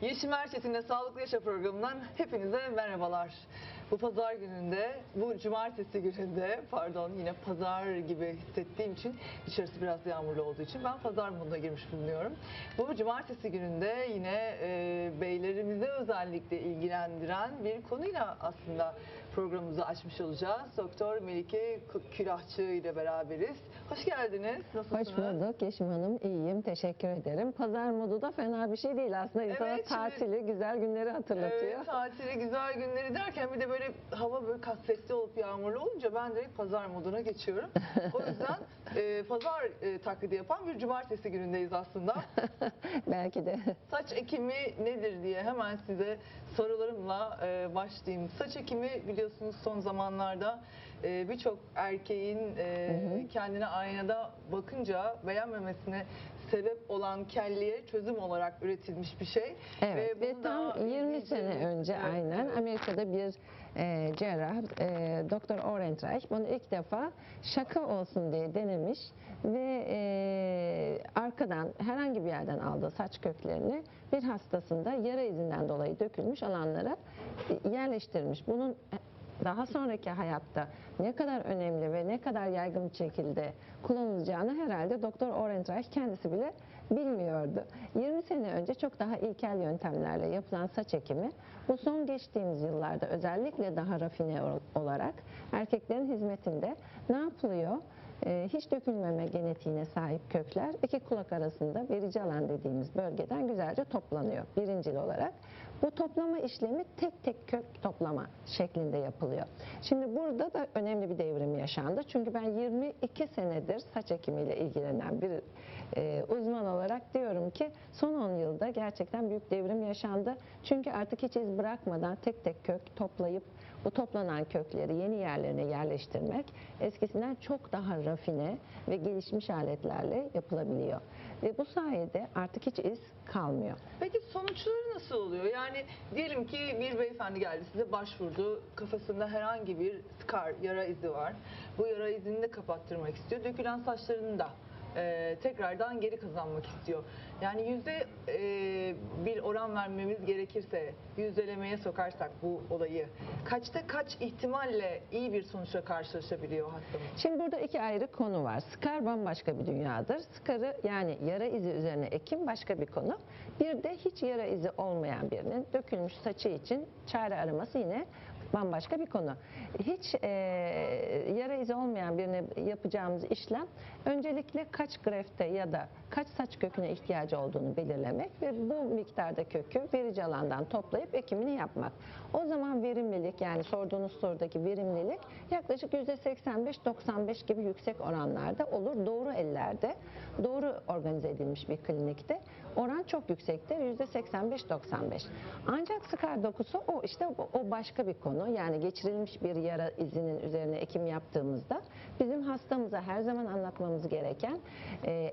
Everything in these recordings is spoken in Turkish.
Yeşim Erçetin'le Sağlıklı Yaşa programından hepinize merhabalar. Bu pazar gününde, bu cumartesi gününde, pardon yine pazar gibi hissettiğim için, dışarısı biraz yağmurlu olduğu için ben pazar moduna girmiş bulunuyorum. Bu cumartesi gününde yine e, beylerimize özellikle ilgilendiren bir konuyla aslında programımızı açmış olacağız. Doktor Melike Külahçı ile beraberiz. Hoş geldiniz. Nasılsınız? Hoş bulduk Yeşim Hanım. İyiyim. Teşekkür ederim. Pazar modu da fena bir şey değil aslında. İnsana Evet, şimdi- tatili, güzel günleri hatırlatıyor. Evet, tatili, güzel günleri derken bir de böyle hava böyle kasvetli olup yağmurlu olunca ben direkt pazar moduna geçiyorum. O yüzden e, pazar e, taklidi yapan bir cumartesi günündeyiz aslında. Belki de. Saç ekimi nedir diye hemen size sorularımla e, başlayayım. Saç ekimi biliyorsunuz son zamanlarda e, birçok erkeğin e, kendine aynada bakınca beğenmemesine sebep olan kelliye çözüm olarak üretilmiş bir şey. Evet ve bunu tam da 20 sene önce Evet, aynen. Amerika'da bir e, cerrah e, Doktor Orentreich bunu ilk defa şaka olsun diye denemiş ve e, arkadan herhangi bir yerden aldığı saç köklerini bir hastasında yara izinden dolayı dökülmüş alanlara yerleştirmiş. Bunun daha sonraki hayatta ne kadar önemli ve ne kadar yaygın bir şekilde kullanılacağını herhalde Doktor Orentreich kendisi bile bilmiyordu. 20 sene önce çok daha ilkel yöntemlerle yapılan saç ekimi bu son geçtiğimiz yıllarda özellikle daha rafine ol- olarak erkeklerin hizmetinde ne yapılıyor? Ee, hiç dökülmeme genetiğine sahip kökler iki kulak arasında verici alan dediğimiz bölgeden güzelce toplanıyor birincil olarak. Bu toplama işlemi tek tek kök toplama şeklinde yapılıyor. Şimdi burada da önemli bir devrim yaşandı. Çünkü ben 22 senedir saç ekimiyle ilgilenen bir e, uzman olarak diyorum ki son 10 yılda gerçekten büyük devrim yaşandı. Çünkü artık hiç iz bırakmadan tek tek kök toplayıp bu toplanan kökleri yeni yerlerine yerleştirmek eskisinden çok daha rafine ve gelişmiş aletlerle yapılabiliyor. Ve bu sayede artık hiç iz kalmıyor. Peki sonuçları nasıl oluyor? Yani diyelim ki bir beyefendi geldi size başvurdu. Kafasında herhangi bir scar, yara izi var. Bu yara izini de kapattırmak istiyor. Dökülen saçlarını da e, tekrardan geri kazanmak istiyor. Yani yüzde e, bir oran vermemiz gerekirse yüzdelemeye sokarsak bu olayı kaçta kaç ihtimalle iyi bir sonuçla karşılaşabiliyor hastamız? Şimdi burada iki ayrı konu var. Skar bambaşka bir dünyadır. Skarı yani yara izi üzerine ekim başka bir konu. Bir de hiç yara izi olmayan birinin dökülmüş saçı için çare araması yine bambaşka bir konu. Hiç e, yara izi olmayan birine yapacağımız işlem öncelikle kaç grefte ya da kaç saç köküne ihtiyacı olduğunu belirlemek ve bu miktarda kökü verici alandan toplayıp ekimini yapmak. O zaman verimlilik yani sorduğunuz sorudaki verimlilik yaklaşık %85-95 gibi yüksek oranlarda olur. Doğru ellerde, doğru organize edilmiş bir klinikte oran çok yüksektir. %85-95. Ancak skar dokusu o işte o- başka bir konu. Yani geçirilmiş bir yara izinin üzerine ekim yaptığımızda bizim hastamıza her zaman anlatmamız gereken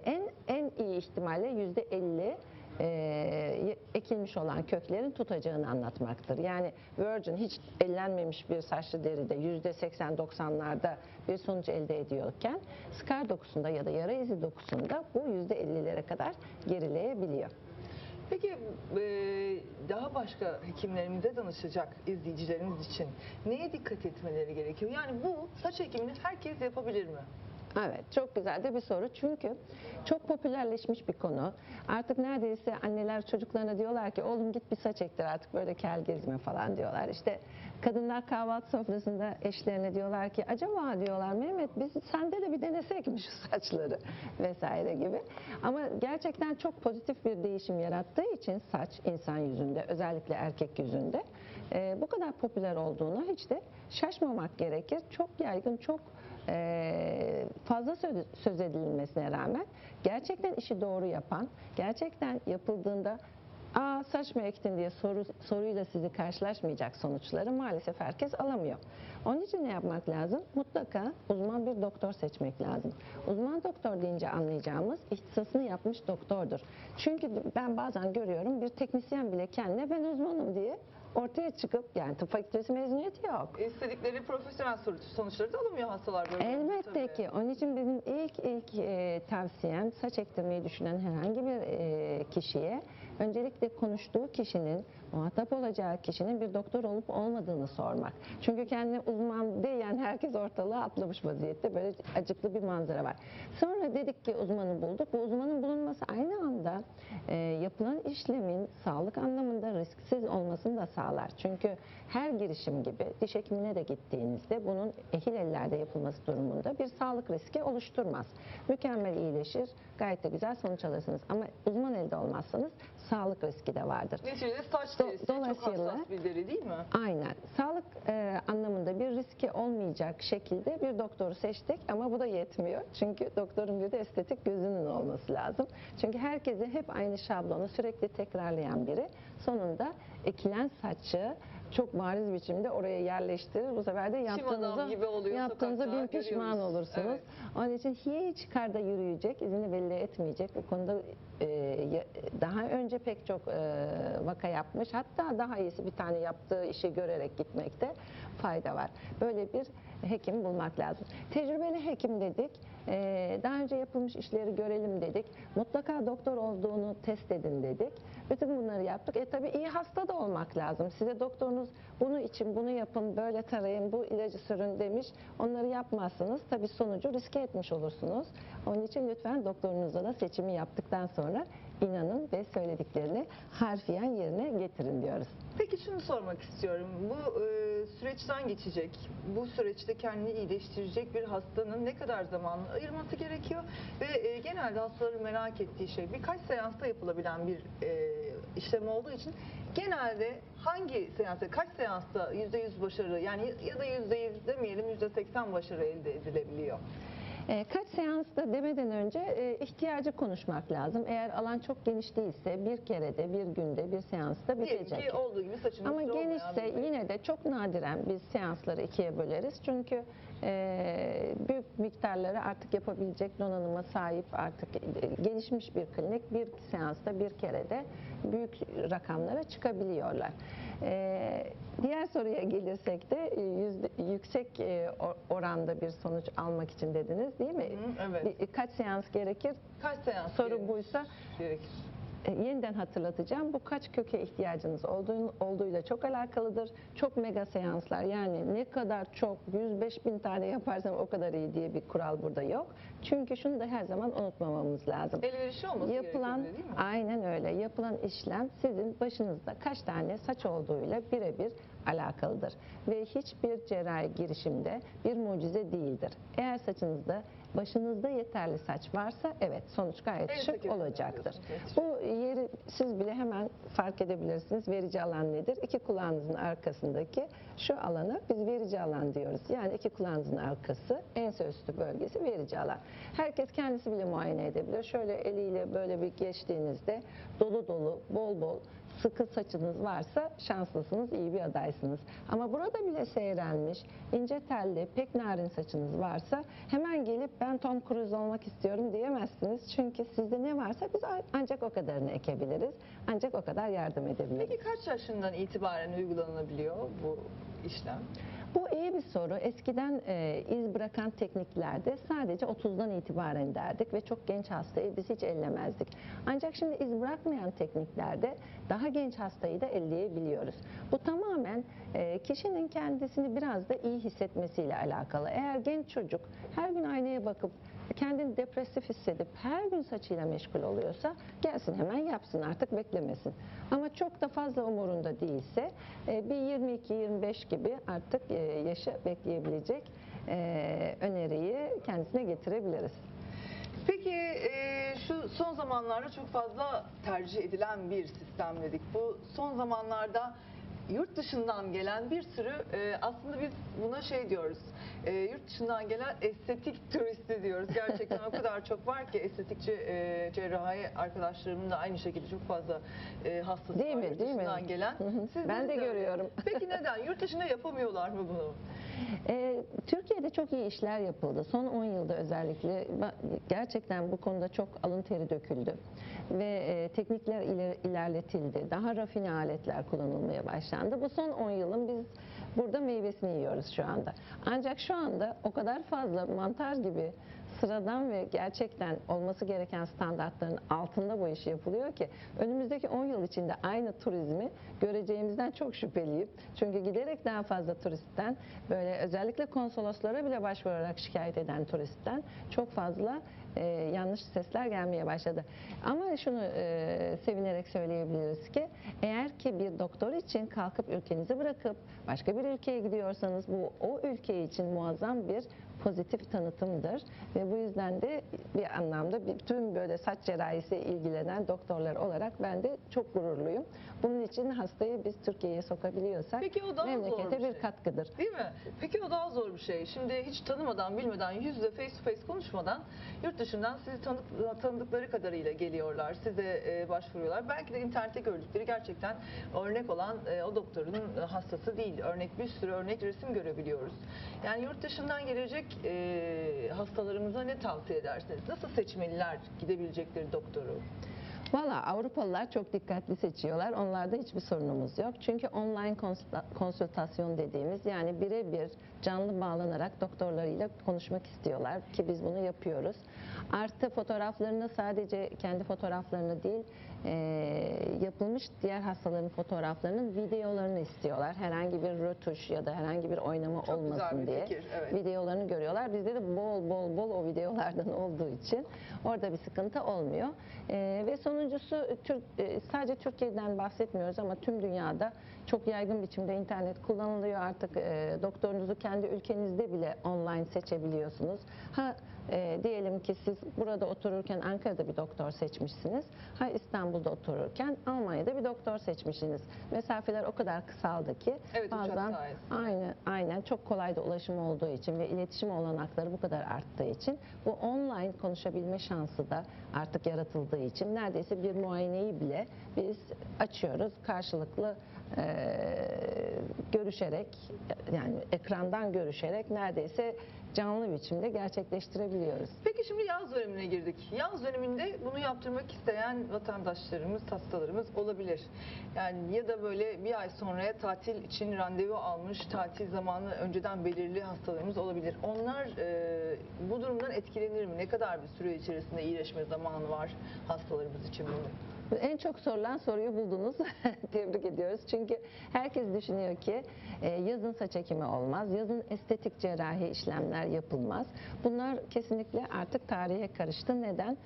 en en iyi ihtimalle %50 e, ekilmiş olan köklerin tutacağını anlatmaktır. Yani virgin hiç ellenmemiş bir saçlı deride %80-90'larda bir sonuç elde ediyorken skar dokusunda ya da yara izi dokusunda bu %50'lere kadar gerileyebiliyor. Peki daha başka hekimlerimize danışacak izleyicilerimiz için neye dikkat etmeleri gerekiyor? Yani bu saç ekimini herkes yapabilir mi? Evet, çok güzel de bir soru. Çünkü çok popülerleşmiş bir konu. Artık neredeyse anneler çocuklarına diyorlar ki oğlum git bir saç ektir artık böyle kel gezme falan diyorlar. İşte kadınlar kahvaltı sofrasında eşlerine diyorlar ki acaba diyorlar Mehmet biz sende de bir denesek mi şu saçları vesaire gibi. Ama gerçekten çok pozitif bir değişim yarattığı için saç insan yüzünde özellikle erkek yüzünde e, bu kadar popüler olduğuna hiç de şaşmamak gerekir. Çok yaygın, çok fazla söz, söz edilmesine rağmen gerçekten işi doğru yapan, gerçekten yapıldığında Aa saç mı ektin diye soru, soruyla sizi karşılaşmayacak sonuçları maalesef herkes alamıyor. Onun için ne yapmak lazım? Mutlaka uzman bir doktor seçmek lazım. Uzman doktor deyince anlayacağımız ihtisasını yapmış doktordur. Çünkü ben bazen görüyorum bir teknisyen bile kendine ben uzmanım diye ortaya çıkıp yani tıp fakültesi mezuniyeti yok. İstedikleri profesyonel sonuç- sonuçları da alamıyor hastalar böyle. Elbette Tabii. ki. Onun için iyi ilk ilk e, tavsiyem saç ektirmeyi düşünen herhangi bir e, kişiye öncelikle konuştuğu kişinin muhatap olacağı kişinin bir doktor olup olmadığını sormak. Çünkü kendine uzman diyen herkes ortalığa atlamış vaziyette. Böyle acıklı bir manzara var. Sonra dedik ki uzmanı bulduk. Bu uzmanın bulunması aynı anda e, yapılan işlemin sağlık anlamında risksiz olmasını da sağlar. Çünkü her girişim gibi diş hekimine de gittiğinizde bunun ehil ellerde yapılması durumunda bir sağlık riski oluşturmaz. Mükemmel iyileşir, gayet de güzel sonuç alırsınız. Ama uzman elde olmazsanız sağlık riski de vardır. Neticede saç Do- derisi çok hassas bir deri değil mi? Aynen. Sağlık e, anlamında bir riski olmayacak şekilde bir doktoru seçtik ama bu da yetmiyor. Çünkü doktorun bir de estetik gözünün olması lazım. Çünkü herkesi hep aynı şablonu sürekli tekrarlayan biri sonunda ekilen saçı çok bariz biçimde oraya yerleştirir. Bu sefer de adam yaptığınıza, gibi oluyor yaptığınıza sokakta, bin pişman görüyoruz. olursunuz. Evet. Onun için hiç karda yürüyecek, izini belli etmeyecek. Bu konuda e, daha önce pek çok e, vaka yapmış. Hatta daha iyisi bir tane yaptığı işi görerek gitmekte fayda var. Böyle bir hekim bulmak lazım. Tecrübeli hekim dedik. E, daha önce yapılmış işleri görelim dedik. Mutlaka doktor olduğunu test edin dedik. Bütün bunları yaptık. E tabii iyi hasta da olmak lazım. Size doktorunuz bunu için bunu yapın, böyle tarayın, bu ilacı sürün demiş. Onları yapmazsanız tabii sonucu riske etmiş olursunuz. Onun için lütfen doktorunuza da seçimi yaptıktan sonra inanın ve söylediklerini harfiyen yerine getirin diyoruz. Peki şunu sormak istiyorum. Bu e, süreçten geçecek, bu süreçte kendini iyileştirecek bir hastanın ne kadar zaman ayırması gerekiyor? Ve e, genelde hastaların merak ettiği şey birkaç seansta yapılabilen bir e, işlem olduğu için genelde hangi seansta, kaç seansta %100 başarı yani ya da %100 demeyelim %80 başarı elde edilebiliyor? E, kaç seansta demeden önce e, ihtiyacı konuşmak lazım. Eğer alan çok geniş değilse bir kerede, bir günde, bir seansta Diyelim bitecek. ki olduğu gibi saçınız Ama genişse bir- yine de çok nadiren biz seansları ikiye böleriz. Çünkü büyük miktarları artık yapabilecek donanıma sahip artık gelişmiş bir klinik bir seansta bir kerede büyük rakamlara çıkabiliyorlar. E, diğer soruya gelirsek de e, yüksek e, or- oranda bir sonuç almak için dediniz değil mi? Hı, evet. Kaç seans gerekir? Kaç seans Soru gerekir? buysa gerekir? E, yeniden hatırlatacağım. Bu kaç köke ihtiyacınız olduğu, olduğuyla çok alakalıdır. Çok mega seanslar yani ne kadar çok 105 bin tane yaparsam o kadar iyi diye bir kural burada yok. Çünkü şunu da her zaman unutmamamız lazım. Elverişli olması Yapılan değil mi? aynen öyle. Yapılan işlem sizin başınızda kaç tane saç olduğuyla birebir alakalıdır ve hiçbir cerrahi girişimde bir mucize değildir. Eğer saçınızda başınızda yeterli saç varsa evet sonuç gayet En şık olacaktır. Bu yeri siz bile hemen fark edebilirsiniz. Verici alan nedir? İki kulağınızın arkasındaki şu alana biz verici alan diyoruz. Yani iki kulağınızın arkası, ense üstü bölgesi verici alan. Herkes kendisi bile muayene edebilir. Şöyle eliyle böyle bir geçtiğinizde dolu dolu, bol bol sıkı saçınız varsa şanslısınız, iyi bir adaysınız. Ama burada bile seyrelmiş, ince telli, pek narin saçınız varsa hemen gelip ben Tom Cruise olmak istiyorum diyemezsiniz. Çünkü sizde ne varsa biz ancak o kadarını ekebiliriz. Ancak o kadar yardım edebiliriz. Peki kaç yaşından itibaren uygulanabiliyor bu işlem? Bu iyi bir soru. Eskiden e, iz bırakan tekniklerde sadece 30'dan itibaren derdik ve çok genç hastayı biz hiç ellemezdik. Ancak şimdi iz bırakmayan tekniklerde daha genç hastayı da elleyebiliyoruz. Bu tamamen e, kişinin kendisini biraz da iyi hissetmesiyle alakalı. Eğer genç çocuk her gün aynaya bakıp kendini depresif hissedip her gün saçıyla meşgul oluyorsa gelsin hemen yapsın artık beklemesin. Ama çok da fazla umurunda değilse e, bir 22-25 gibi artık e, yaşı bekleyebilecek e, öneriyi kendisine getirebiliriz. Peki şu son zamanlarda çok fazla tercih edilen bir sistem dedik. Bu son zamanlarda yurt dışından gelen bir sürü e, aslında biz buna şey diyoruz. E, yurt dışından gelen estetik turisti diyoruz. Gerçekten o kadar çok var ki estetikçi e, cerrahi arkadaşlarımın da aynı şekilde çok fazla e, hastası Değil var mi, yurt değil mi? dışından gelen. Hı hı. Sizde Ben de öyle. görüyorum. Peki neden? Yurt dışında yapamıyorlar mı bunu? E, Türkiye'de çok iyi işler yapıldı. Son 10 yılda özellikle gerçekten bu konuda çok alın teri döküldü. Ve e, teknikler iler- ilerletildi. Daha rafine aletler kullanılmaya başlandı. Bu son 10 yılın biz burada meyvesini yiyoruz şu anda. Ancak şu anda o kadar fazla mantar gibi sıradan ve gerçekten olması gereken standartların altında bu işi yapılıyor ki önümüzdeki 10 yıl içinde aynı turizmi göreceğimizden çok şüpheliyim. Çünkü giderek daha fazla turistten böyle özellikle konsoloslara bile başvurarak şikayet eden turistten çok fazla e, yanlış sesler gelmeye başladı. Ama şunu e, sevinerek söyleyebiliriz ki eğer ki bir doktor için kalkıp ülkenizi bırakıp başka bir ülkeye gidiyorsanız bu o ülke için muazzam bir pozitif tanıtımdır ve bu yüzden de bir anlamda bütün böyle saç cerrahisi ilgilenen doktorlar olarak ben de çok gururluyum. Bunun için hastayı biz Türkiye'ye sokabiliyorsak Peki o daha zor memlekete bir bir şey. katkıdır. Değil mi? Peki o daha zor bir şey. Şimdi hiç tanımadan, bilmeden, yüz yüze face to face konuşmadan yurt dışından sizi tanık, tanıdıkları kadarıyla geliyorlar. Size e, başvuruyorlar. Belki de internette gördükleri gerçekten örnek olan e, o doktorun hastası değil. Örnek bir sürü örnek resim görebiliyoruz. Yani yurt dışından gelecek e, hastalarımıza ne tavsiye edersiniz? Nasıl seçmeliler gidebilecekleri doktoru? Valla Avrupalılar çok dikkatli seçiyorlar. Onlarda hiçbir sorunumuz yok. Çünkü online konsültasyon dediğimiz yani birebir canlı bağlanarak doktorlarıyla konuşmak istiyorlar ki biz bunu yapıyoruz. Artı fotoğraflarını sadece kendi fotoğraflarını değil eee, yapılmış diğer hastaların fotoğraflarının videolarını istiyorlar. Herhangi bir rötuş ya da herhangi bir oynama Çok olmasın bir diye fikir, evet. videolarını görüyorlar. Bizde de bol bol bol o videolardan olduğu için orada bir sıkıntı olmuyor. Ee, ve sonuncusu Türk, e, sadece Türkiye'den bahsetmiyoruz ama tüm dünyada çok yaygın biçimde internet kullanılıyor. Artık e, doktorunuzu kendi ülkenizde bile online seçebiliyorsunuz. Ha e, diyelim ki siz burada otururken Ankara'da bir doktor seçmişsiniz. Ha İstanbul'da otururken Almanya'da bir doktor seçmişsiniz. Mesafeler o kadar kısaldı ki Evet, bazen sayesinde. Aynen, çok kolay da ulaşım olduğu için ve iletişim olanakları bu kadar arttığı için bu online konuşabilme şansı da artık yaratıldığı için neredeyse bir muayeneyi bile biz açıyoruz karşılıklı eee, görüşerek yani ekrandan görüşerek neredeyse canlı biçimde gerçekleştirebiliyoruz. Peki şimdi yaz dönemine girdik. Yaz döneminde bunu yaptırmak isteyen vatandaşlarımız, hastalarımız olabilir. Yani ya da böyle bir ay sonraya tatil için randevu almış, tatil zamanı önceden belirli hastalarımız olabilir. Onlar e, bu durumdan etkilenir mi? Ne kadar bir süre içerisinde iyileşme zamanı var hastalarımız için bunun? En çok sorulan soruyu buldunuz. Tebrik ediyoruz. Çünkü herkes düşünüyor ki e, yazın saç ekimi olmaz, yazın estetik cerrahi işlemler yapılmaz. Bunlar kesinlikle artık tarihe karıştı. Neden?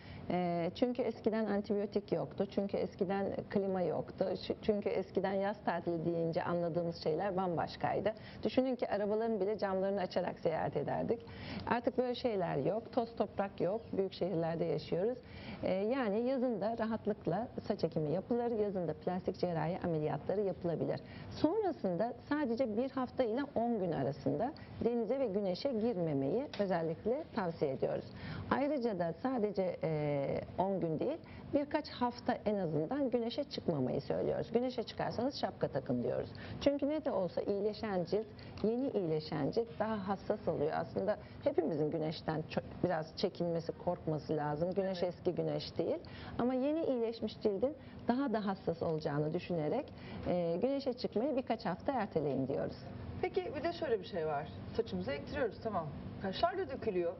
Çünkü eskiden antibiyotik yoktu. Çünkü eskiden klima yoktu. Çünkü eskiden yaz tatili deyince anladığımız şeyler bambaşkaydı. Düşünün ki arabaların bile camlarını açarak seyahat ederdik. Artık böyle şeyler yok. Toz toprak yok. Büyük şehirlerde yaşıyoruz. Yani yazın da rahatlıkla saç ekimi yapılır. Yazın da plastik cerrahi ameliyatları yapılabilir. Sonrasında sadece bir hafta ile 10 gün arasında denize ve güneşe girmemeyi özellikle tavsiye ediyoruz. Ayrıca da sadece e, 10 gün değil birkaç hafta en azından güneşe çıkmamayı söylüyoruz. Güneşe çıkarsanız şapka takın diyoruz. Çünkü ne de olsa iyileşen cilt, yeni iyileşen cilt daha hassas oluyor. Aslında hepimizin güneşten çok, biraz çekinmesi, korkması lazım. Güneş Evet. eski güneş değil. Ama yeni iyileşmiş cildin daha da hassas olacağını düşünerek e, güneşe çıkmayı birkaç hafta erteleyin diyoruz. Peki bir de şöyle bir şey var. Saçımızı ektiriyoruz tamam. Kaşlar da dökülüyor.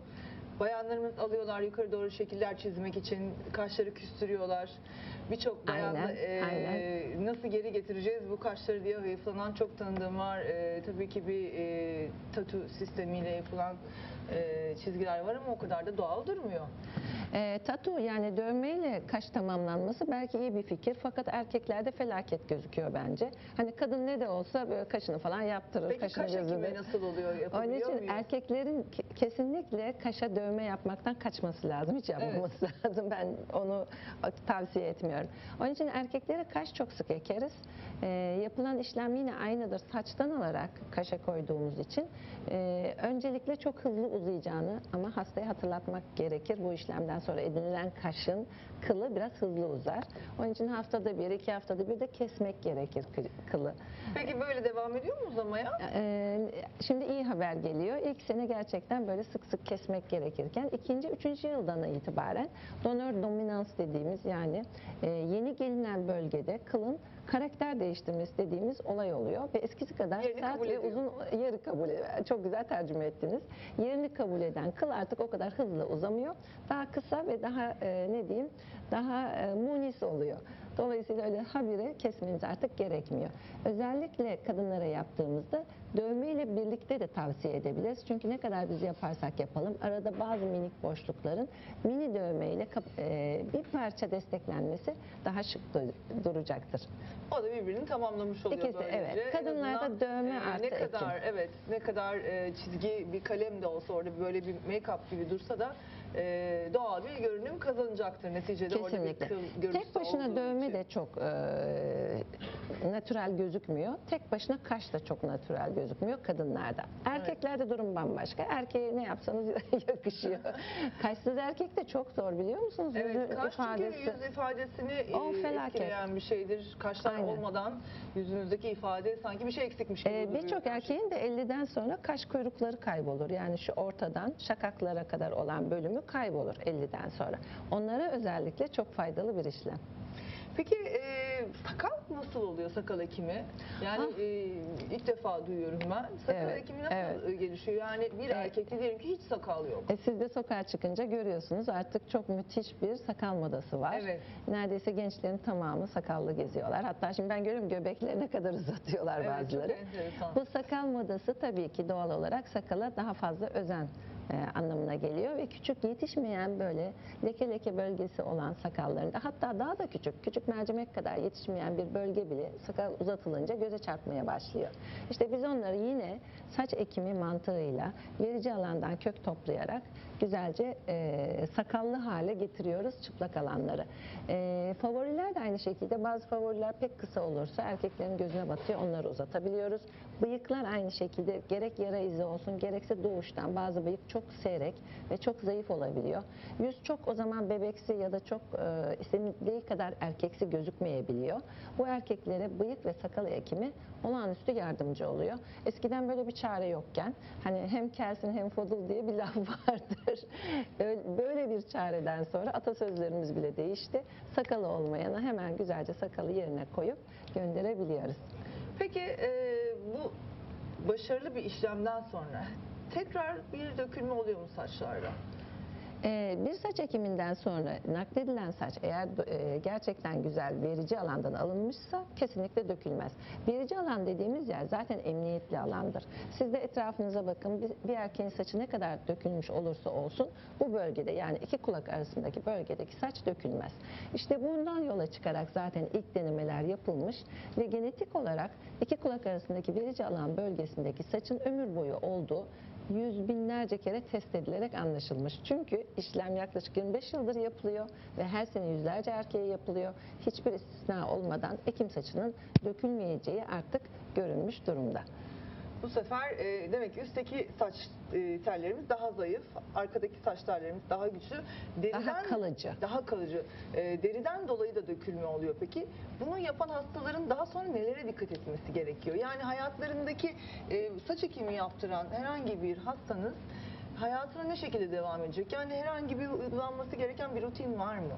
Bayanlarımız alıyorlar yukarı doğru şekiller çizmek için kaşları küstürüyorlar. Birçok bayan Aynen, e, aynen. nasıl geri getireceğiz bu kaşları diye hayıflanan çok tanıdığım var. E, tabii ki bir e, tatu sistemiyle yapılan e, çizgiler var ama o kadar da doğal durmuyor. E, tatu yani dövmeyle kaş tamamlanması belki iyi bir fikir fakat erkeklerde felaket gözüküyor bence. Hani kadın ne de olsa böyle kaşını falan yaptırır, Peki kaşını kaş ekimi nasıl oluyor? Onun için muyuz? erkeklerin ke- kesinlikle kaşa dövme yapmaktan kaçması lazım. Hiç yapmaması lazım. Ben onu tavsiye etmiyorum. Onun için erkeklere kaş çok sık ekeriz. Ee, yapılan işlem yine aynıdır. Saçtan alarak kaşa koyduğumuz için e, öncelikle çok hızlı uzayacağını ama hastaya hatırlatmak gerekir. Bu işlemden sonra edinilen kaşın kılı biraz hızlı uzar. Onun için haftada bir, iki haftada bir de kesmek gerekir kı- kılı. Peki böyle devam ediyor mu uzamaya? Ee, Şimdi iyi haber geliyor. İlk sene gerçekten böyle sık sık kesmek gerekirken ikinci, üçüncü yıldan itibaren donör dominans dediğimiz yani e, yeni gelinen bölgede kılın karakter değiştirmesi dediğimiz olay oluyor ve eskisi kadar Yerini sert ve ediyor. uzun yeri kabul. Çok güzel tercüme ettiniz. Yerini kabul eden kıl artık o kadar hızlı uzamıyor. Daha kısa ve daha e, ne diyeyim daha e, munis oluyor. Dolayısıyla öyle habire kesmeniz artık gerekmiyor. Özellikle kadınlara yaptığımızda dövmeyle birlikte de tavsiye edebiliriz. Çünkü ne kadar biz yaparsak yapalım arada bazı minik boşlukların mini dövmeyle kap- e, bir parça desteklenmesi daha şık du- duracaktır. O da birbirini tamamlamış oluyor İkisi, böylece. evet. Kadınlarda dövme artı Ne ekim. kadar evet ne kadar e, çizgi bir kalem de olsa orada böyle bir make-up gibi dursa da e, doğal bir görünüm kazanacaktır neticede orada Kesinlikle. görüntüsü Tek başına dövme için. de çok e, natürel gözükmüyor. Tek başına kaş da çok natürel gözükmüyor kadınlarda. Erkeklerde durum bambaşka. Erkeğe ne yapsanız yakışıyor. Kaşsız erkek de çok zor biliyor musunuz? Evet, Yüzün kaş çünkü ifadesi. yüz ifadesini e, O felaket. etkileyen bir şeydir. Kaşlar Aynen. olmadan yüzünüzdeki ifade sanki bir şey eksikmiş gibi Ee. Birçok erkeğin de 50'den sonra kaş kuyrukları kaybolur. Yani şu ortadan şakaklara kadar olan bölümü kaybolur 50'den sonra. Onlara özellikle çok faydalı bir işlem. Peki e, sakal nasıl oluyor sakal ekimi? Yani Ah. e, ilk defa duyuyorum ben. Sakal Evet, ekimi nasıl evet. e, gelişiyor? Yani bir erkekte diyelim ki hiç sakal yok. E siz de sokağa çıkınca görüyorsunuz artık çok müthiş bir sakal modası var. Evet. Neredeyse gençlerin tamamı sakallı geziyorlar. Hatta şimdi ben görüyorum göbeklerine kadar uzatıyorlar Evet, bazıları. Bu sakal modası tabii ki doğal olarak sakala daha fazla özen anlamına geliyor ve küçük yetişmeyen böyle leke leke bölgesi olan sakallarında hatta daha da küçük küçük mercimek kadar yetişmeyen bir bölge bile sakal uzatılınca göze çarpmaya başlıyor. İşte biz onları yine saç ekimi mantığıyla verici alandan kök toplayarak güzelce e, sakallı hale getiriyoruz çıplak alanları. E, favoriler de aynı şekilde bazı favoriler pek kısa olursa erkeklerin gözüne batıyor onları uzatabiliyoruz. Bıyıklar aynı şekilde gerek yara izi olsun gerekse doğuştan bazı bıyık çok seyrek ve çok zayıf olabiliyor. Yüz çok o zaman bebeksi ya da çok e, istenildiği kadar erkeksi gözükmeyebiliyor. Bu erkeklere bıyık ve sakal ekimi olağanüstü yardımcı oluyor. Eskiden böyle bir çare yokken hani hem kelsin hem fodul diye bir laf vardır. Öyle- Böyle bir çareden sonra atasözlerimiz bile değişti. Sakalı olmayana hemen güzelce sakalı yerine koyup gönderebiliyoruz. Peki e, bu başarılı bir işlemden sonra tekrar bir dökülme oluyor mu saçlarda? Ee, bir saç ekiminden sonra nakledilen saç eğer e, gerçekten güzel verici alandan alınmışsa kesinlikle dökülmez. Verici alan dediğimiz yer zaten emniyetli alandır. Siz de etrafınıza bakın bir, bir erkeğin saçı ne kadar dökülmüş olursa olsun bu bölgede yani iki kulak arasındaki bölgedeki saç dökülmez. İşte bundan yola çıkarak zaten ilk denemeler yapılmış ve genetik olarak iki kulak arasındaki verici alan bölgesindeki saçın ömür boyu olduğu yüz binlerce kere test edilerek anlaşılmış. Çünkü işlem yaklaşık 25 yıldır yapılıyor ve her sene yüzlerce erkeğe yapılıyor. Hiçbir istisna olmadan ekim saçının dökülmeyeceği artık görülmüş durumda. Bu sefer e, demek ki üstteki saç e, tellerimiz daha zayıf, arkadaki saç tellerimiz daha güçlü. Deriden, Daha kalıcı. Daha kalıcı. E, deriden dolayı da dökülme oluyor peki. Bunu yapan hastaların daha sonra nelere dikkat etmesi gerekiyor? Yani hayatlarındaki e, saç ekimi yaptıran herhangi bir hastanız hayatına ne şekilde devam edecek? Yani herhangi bir uygulanması gereken bir rutin var mı?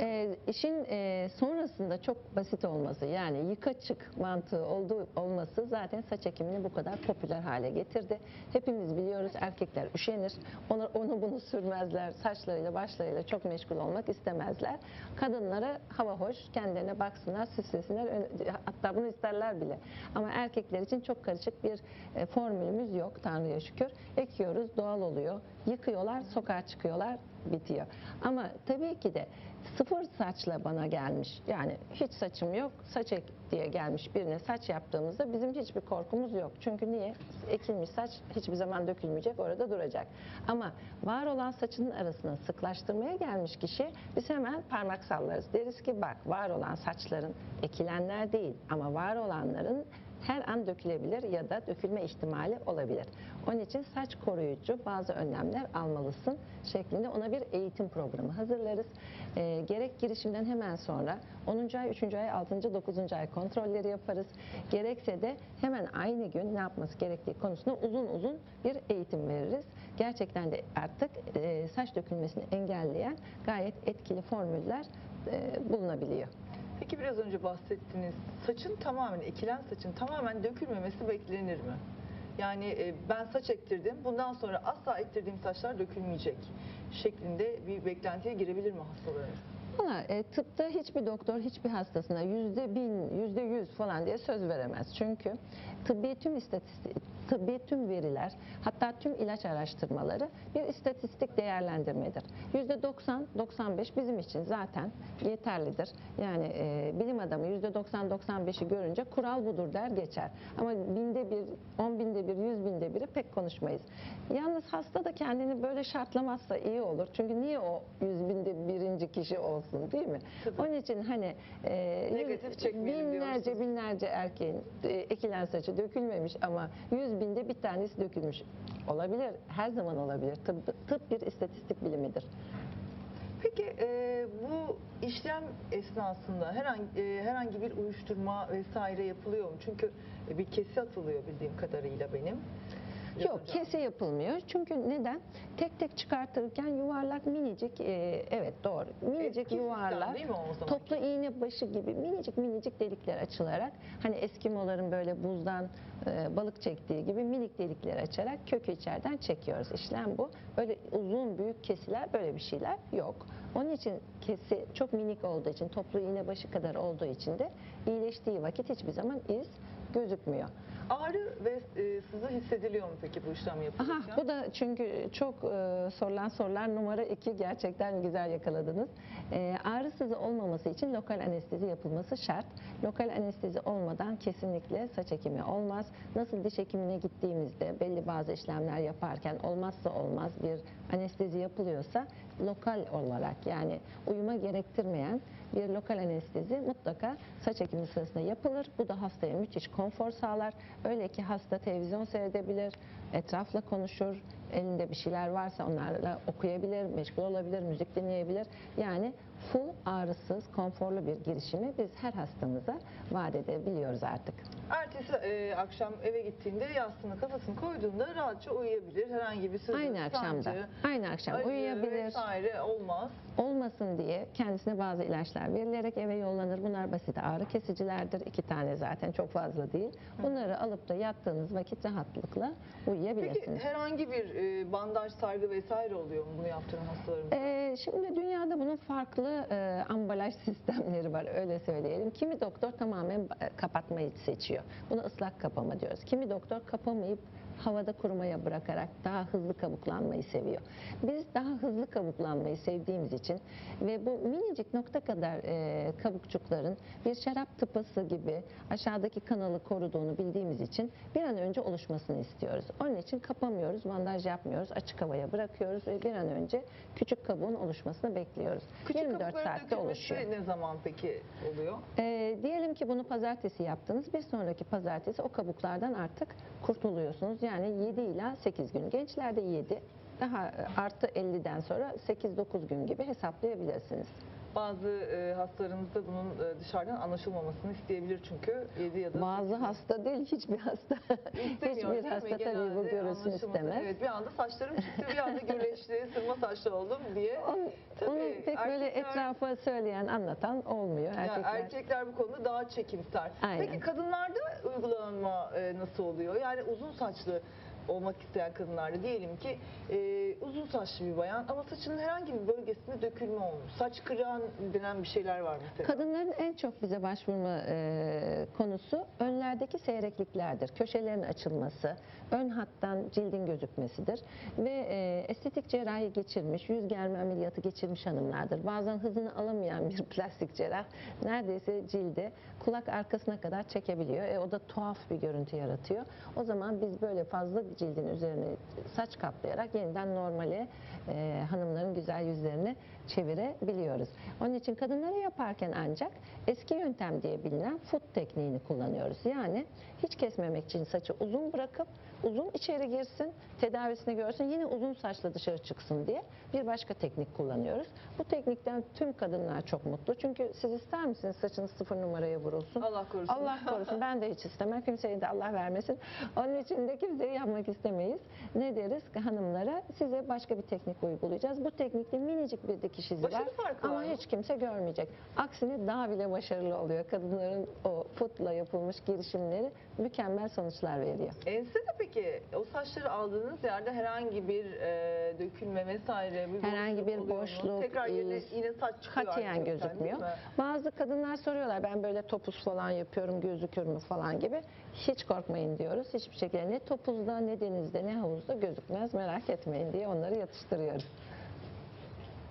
Ee, işin e, sonrasında çok basit olması yani yıka çık mantığı olduğu olması zaten saç ekimini bu kadar popüler hale getirdi. Hepimiz biliyoruz erkekler üşenir. Onu, onu bunu sürmezler. Saçlarıyla başlarıyla çok meşgul olmak istemezler. Kadınlara hava hoş kendilerine baksınlar süslesinler hatta bunu isterler bile. Ama erkekler için çok karışık bir e, formülümüz yok Tanrı'ya şükür. Ekiyoruz doğal oluyor. Yıkıyorlar sokağa çıkıyorlar bitiyor. Ama tabii ki de sıfır saçla bana gelmiş yani hiç saçım yok saç ek diye gelmiş birine saç yaptığımızda bizim hiçbir korkumuz yok. Çünkü niye? Ekilmiş saç hiçbir zaman dökülmeyecek orada duracak. Ama var olan saçının arasına sıklaştırmaya gelmiş kişi biz hemen parmak sallarız. Deriz ki bak var olan saçların ekilenler değil ama var olanların her an dökülebilir ya da dökülme ihtimali olabilir. Onun için saç koruyucu bazı önlemler almalısın şeklinde ona bir eğitim programı hazırlarız. Ee, gerek girişimden hemen sonra 10. ay, 3. ay, 6. 9. ay kontrolleri yaparız. Gerekse de hemen aynı gün ne yapması gerektiği konusunda uzun uzun bir eğitim veririz. Gerçekten de artık e, saç dökülmesini engelleyen gayet etkili formüller e, bulunabiliyor. Peki biraz önce bahsettiniz. Saçın tamamen, ekilen saçın tamamen dökülmemesi beklenir mi? Yani e, ben saç ektirdim, bundan sonra asla ektirdiğim saçlar dökülmeyecek şeklinde bir beklentiye girebilir mi hastalarımız? Valla e, tıpta hiçbir doktor hiçbir hastasına yüzde bin, yüzde yüz falan diye söz veremez. Çünkü tıbbi tüm istatistik, tıbbi tüm veriler hatta tüm ilaç araştırmaları bir istatistik değerlendirmedir. Yüzde 90, 95 bizim için zaten yeterlidir. Yani e, bilim adamı yüzde 90-95'i görünce kural budur der geçer. Ama binde bir, on binde bir, yüz binde biri pek konuşmayız. Yalnız hasta da kendini böyle şartlamazsa iyi olur. Çünkü niye o yüz binde birinci kişi olsun değil mi? Tabii. Onun için hani e, Negatif binlerce binlerce erkeğin e, ekilen saçı dökülmemiş ama yüz binde bir tanesi dökülmüş. Olabilir. Her zaman olabilir. Tıp, tıp bir istatistik bilimidir. Peki e, bu işlem esnasında herhangi, e, herhangi bir uyuşturma vesaire yapılıyor mu? Çünkü bir kesi atılıyor bildiğim kadarıyla benim. Yok kesi yapılmıyor. Çünkü neden? Tek tek çıkartırken yuvarlak minicik e, evet doğru. Minicik Eski sistem yuvarlak değil mi o zaman? toplu iğne başı gibi minicik minicik delikler açılarak hani Eskimoların böyle buzdan e, balık çektiği gibi minik delikler açarak kökü içeriden çekiyoruz. İşlem bu. Böyle uzun büyük kesiler böyle bir şeyler yok. Onun için kesi çok minik olduğu için toplu iğne başı kadar olduğu için de iyileştiği vakit hiçbir zaman iz gözükmüyor. Ağrı ve e, sızı hissediliyor mu peki bu işlem yapılırken? Aha, bu da çünkü çok e, sorulan sorular numara iki gerçekten güzel yakaladınız. E, ağrı sızı olmaması için lokal anestezi yapılması şart. Lokal anestezi olmadan kesinlikle saç ekimi olmaz. Nasıl diş hekimine gittiğimizde belli bazı işlemler yaparken olmazsa olmaz bir anestezi yapılıyorsa lokal olarak yani uyuma gerektirmeyen bir lokal anestezi mutlaka saç ekimi sırasında yapılır. Bu da hastaya müthiş konfor sağlar. Öyle ki hasta televizyon seyredebilir, etrafla konuşur, elinde bir şeyler varsa onlarla okuyabilir, meşgul olabilir, müzik dinleyebilir. Yani full ağrısız, konforlu bir girişimi biz her hastamıza vaat edebiliyoruz artık. Ertesi e, akşam eve gittiğinde yastığına kafasını koyduğunda rahatça uyuyabilir. Herhangi bir sızı, Aynı akşamda, sancı, aynı akşam acı uyuyabilir. vesaire olmaz. olmasın diye kendisine bazı ilaçlar verilerek eve yollanır. Bunlar basit ağrı kesicilerdir. İki tane zaten çok fazla değil. Bunları alıp da yattığınız vakit rahatlıkla Peki uyuyabilirsiniz. herhangi bir e, bandaj, sargı vesaire oluyor mu bunu yaptıran hastalarımız? Ee, şimdi dünyada bunun farklı e, ambalaj sistemleri var öyle söyleyelim. Kimi doktor tamamen e, kapatmayı seçiyor. Buna ıslak kapama diyoruz. Kimi doktor kapamayıp havada kurumaya bırakarak daha hızlı kabuklanmayı seviyor. Biz daha hızlı kabuklanmayı sevdiğimiz için ve bu minicik nokta kadar e, kabukçukların bir şarap tıpası gibi aşağıdaki kanalı koruduğunu bildiğimiz için bir an önce oluşmasını istiyoruz. Onun için kapamıyoruz, bandaj yapmıyoruz, açık havaya bırakıyoruz ve bir an önce küçük kabuğun oluşmasını bekliyoruz. Küçük 24 kabukların saatte oluşuyor. ne zaman peki oluyor? Ee, diyelim ki bunu pazartesi yaptınız. Bir sonraki pazartesi o kabuklardan artık kurtuluyorsunuz. Yani 7 ila 8 gün. Gençlerde 7, daha e, artı 50'den sonra 8-9 gün gibi hesaplayabilirsiniz. Bazı e, hastalarımız da bunun e, dışarıdan anlaşılmamasını isteyebilir çünkü 7 ya da Bazı hasta değil, hiçbir hasta. İstemiyor, hiçbir hasta tabii bu anlaşılmasın. istemez. Evet bir anda saçlarım çıktı, bir anda gürleşti, sırma saçlı oldum diye. Onu, Tabii, onu pek böyle erkekler- etrafa söyleyen, anlatan olmuyor. Erkekler erkekler bu konuda daha çekimser. Aynen. Peki kadınlarda uygulanma e, nasıl oluyor? Yani uzun saçlı olmak isteyen kadınlarda diyelim ki e, uzun saçlı bir bayan ama saçının herhangi bir bölgesinde dökülme olmuş. Saç kıran denen bir şeyler var mesela. Kadınların en çok bize başvurma e, konusu önlerdeki seyrekliklerdir. Köşelerin açılması, ön hattan cildin gözükmesidir. Ve e, estetik cerrahi geçirmiş, yüz germe ameliyatı geçirmiş hanımlardır. Bazen hızını alamayan bir plastik cerrah neredeyse cilde kulak arkasına kadar çekebiliyor. E, o da tuhaf bir görüntü yaratıyor. O zaman biz böyle fazla cildin üzerine saç kaplayarak yeniden normale e, hanımların güzel yüzlerini çevirebiliyoruz. Onun için kadınlara yaparken ancak eski yöntem diye bilinen foot tekniğini kullanıyoruz. Yani hiç kesmemek için saçı uzun bırakıp uzun içeri girsin, tedavisini görsün, yine uzun saçla dışarı çıksın diye bir başka teknik kullanıyoruz. Bu teknikten tüm kadınlar çok mutlu. Çünkü siz ister misiniz saçınız sıfır numaraya vurulsun? Allah korusun. Allah korusun. Ben de hiç istemem. Kimseye de Allah vermesin. Onun için de kimseye yapmak istemeyiz. Ne deriz hanımlara? Size başka bir teknik uygulayacağız. Bu teknikte minicik bir dikiş izi var farkı ama var hiç kimse görmeyecek. Aksine daha bile başarılı oluyor. Kadınların o footla yapılmış girişimleri mükemmel sonuçlar veriyor. Ensede peki o saçları aldığınız yerde herhangi bir e, dökülme vesaire bir Herhangi bir boşluk, Tekrar yine, yine saç çıkıyor Katiyen gözükmüyor. Bazı kadınlar soruyorlar ben böyle topuz falan yapıyorum gözükür mü falan gibi. Hiç korkmayın diyoruz. Hiçbir şekilde ne topuzda ne denizde ne havuzda gözükmez merak etmeyin diye onları yatıştırıyoruz.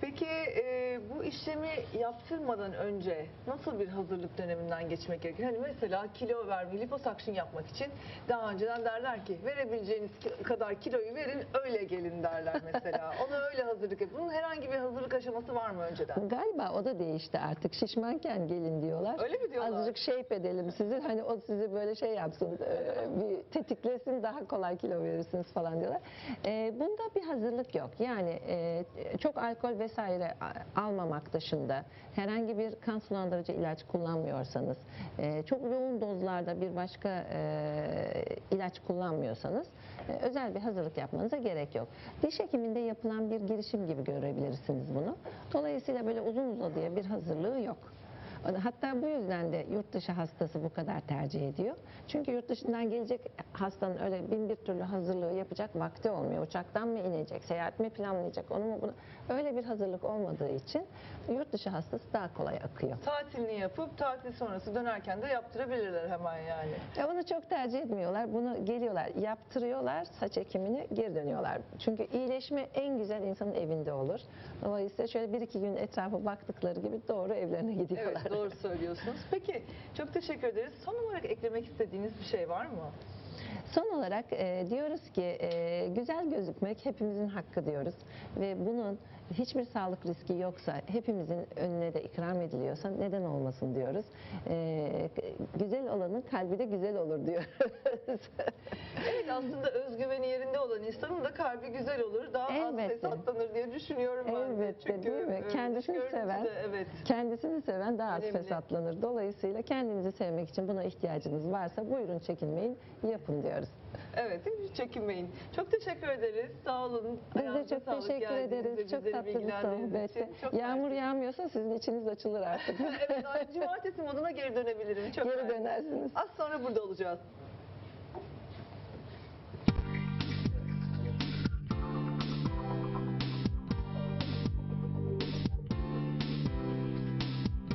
Peki e, bu işlemi yaptırmadan önce nasıl bir hazırlık döneminden geçmek gerekir? Hani mesela kilo verme, liposuction yapmak için daha önceden derler ki verebileceğiniz kadar kiloyu verin öyle gelin derler mesela. Ona öyle hazırlık yapın. Bunun herhangi bir hazırlık aşaması var mı önceden? Galiba o da değişti artık. Şişmanken gelin diyorlar. Öyle mi diyorlar? Azıcık shape edelim sizi. Hani o sizi böyle şey yapsın, e, bir tetiklesin daha kolay kilo verirsiniz falan diyorlar. E, Bunda bir hazırlık yok. Yani e, çok alkol vesaire almamak dışında herhangi bir kan sulandırıcı ilaç kullanmıyorsanız, e, çok yoğun dozlarda bir başka e, ilaç kullanmıyorsanız e, özel bir hazırlık yapmanıza gerek yok. Diş hekiminde yapılan bir girişim gibi görebilirsiniz bunu. Dolayısıyla böyle uzun uzadıya bir hazırlığı yok. Hatta bu yüzden de yurt dışı hastası bu kadar tercih ediyor. Çünkü yurt dışından gelecek hastanın öyle bin bir türlü hazırlığı yapacak vakti olmuyor. Uçaktan mı inecek, seyahat mi planlayacak, onu mu bunu. Öyle bir hazırlık olmadığı için yurt dışı hastası daha kolay akıyor. Tatilini yapıp tatil sonrası dönerken de yaptırabilirler hemen yani. Ya bunu çok tercih etmiyorlar. Bunu geliyorlar, yaptırıyorlar saç ekimini, geri dönüyorlar. Çünkü iyileşme en güzel insanın evinde olur. Dolayısıyla şöyle bir iki gün etrafa baktıkları gibi doğru evlerine gidiyorlar. Evet doğru söylüyorsunuz. Peki çok teşekkür ederiz. Son olarak eklemek istediğiniz bir şey var mı? Son olarak e, diyoruz ki e, güzel gözükmek hepimizin hakkı diyoruz ve bunun hiçbir sağlık riski yoksa hepimizin önüne de ikram ediliyorsa neden olmasın diyoruz. E, güzel olanın kalbi de güzel olur diyoruz. Evet aslında özgüveni yerinde olan insanın da kalbi güzel olur. Daha az Elbette. fesatlanır diye düşünüyorum ben de. Elbette Çünkü değil mi? e, Kendisini seven, Evet. kendisini seven daha az Önemli. fesatlanır. Dolayısıyla kendinizi sevmek için buna ihtiyacınız varsa buyurun çekinmeyin, yapın diyoruz. Evet hiç çekinmeyin. Çok teşekkür ederiz. Sağ olun. Biz de çok teşekkür ederiz. Çok tatlı bir sohbetti. Yağmur mersi. yağmıyorsa sizin içiniz açılır artık. evet, cumartesi moduna geri dönebilirim. Çok Geri dönersiniz. Az sonra burada olacağız.